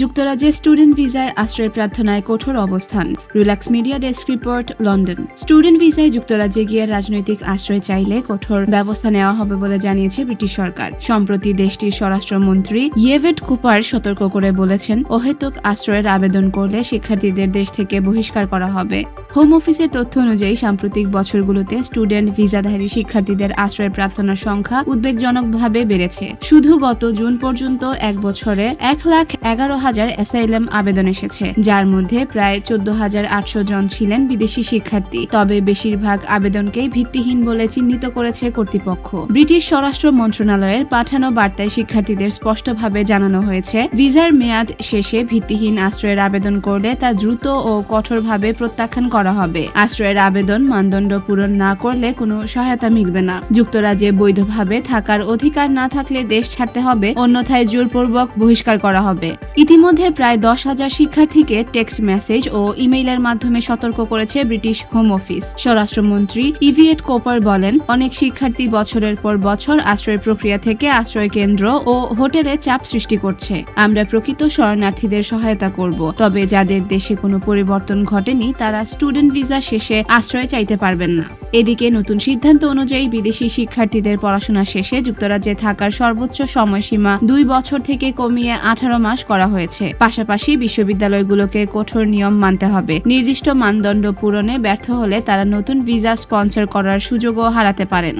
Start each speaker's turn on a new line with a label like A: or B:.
A: যুক্তরাজ্যে স্টুডেন্ট ভিসায় আশ্রয় প্রার্থনায় কঠোর অবস্থান। Relax media desk report, London. Student ভিসায় যুক্তরাজ্যে গিয়ে রাজনৈতিক আশ্রয় চাইলে কঠোর ব্যবস্থা নেওয়া হবে বলে জানিয়েছে ব্রিটিশ সরকার। সম্প্রতি দেশটির স্বরাষ্ট্রমন্ত্রী ইয়েভেট কুপার সতর্ক করে বলেছেন, অহেতুক আশ্রয়ের আবেদন করলে শিক্ষার্থীদের দেশ থেকে বহিষ্কার করা হবে। হোম অফিসের তথ্য অনুযায়ী, সাম্প্রতিক বছরগুলোতে স্টুডেন্ট ভিসাধারী শিক্ষার্থীদের আশ্রয় প্রার্থনার সংখ্যা উদ্বেগজনকভাবে বেড়েছে। শুধু গত জুন পর্যন্ত এক বছরে এক লাখ এগারো হাজার অ্যাসাইলাম আবেদন এসেছে, যার মধ্যে প্রায় চোদ্দ হাজার আটশো জন ছিলেন বিদেশি শিক্ষার্থী। তবে বেশিরভাগ আবেদনকেই ভিত্তিহীন বলে চিহ্নিত করেছে কর্তৃপক্ষ। ব্রিটিশ স্বরাষ্ট্র মন্ত্রণালয়ের পাঠানো বার্তায় শিক্ষার্থীদের স্পষ্টভাবে জানানো হয়েছে, ভিসার মেয়াদ শেষে ভিত্তিহীন আশ্রয়ের আবেদন করলে তা দ্রুত ও কঠোরভাবে প্রত্যাখ্যান করা হবে। আশ্রয়ের আবেদন মানদণ্ড পূরণ না করলে কোনো সহায়তা মিলবে না। যুক্তরাজ্যে বৈধভাবে থাকার অধিকার না থাকলে দেশ ছাড়তে হবে, অন্যথায় জোরপূর্বক বহিষ্কার করা হবে। ইতিমধ্যে প্রায় দশ হাজার শিক্ষার্থীকে টেক্সট মেসেজ ও ইমেইলের মাধ্যমে সতর্ক করেছে ব্রিটিশ হোম অফিস। স্বরাষ্ট্রমন্ত্রী ইভিয়েট কোপার বলেন, অনেক শিক্ষার্থী বছরের পর বছর আশ্রয় প্রক্রিয়া থেকে আশ্রয় কেন্দ্র ও হোটেলে চাপ সৃষ্টি করছে। আমরা প্রকৃত শরণার্থীদের সহায়তা করব, তবে যাদের দেশে কোনো পরিবর্তন ঘটেনি, তারা স্টুডেন্ট ভিসা শেষে আশ্রয় চাইতে পারবেন না। এদিকে নতুন সিদ্ধান্ত অনুযায়ী বিদেশি শিক্ষার্থীদের পড়াশোনা শেষে যুক্তরাজ্যে থাকার সর্বোচ্চ সময়সীমা দুই বছর থেকে কমিয়ে আঠারো মাস করা হয়েছে। পাশাপাশি বিশ্ববিদ্যালয়গুলোকে কঠোর নিয়ম মানতে হবে। নির্দিষ্ট মানদণ্ড পূরণে ব্যর্থ হলে তারা নতুন ভিসা স্পন্সর করার সুযোগও হারাতে পারেন।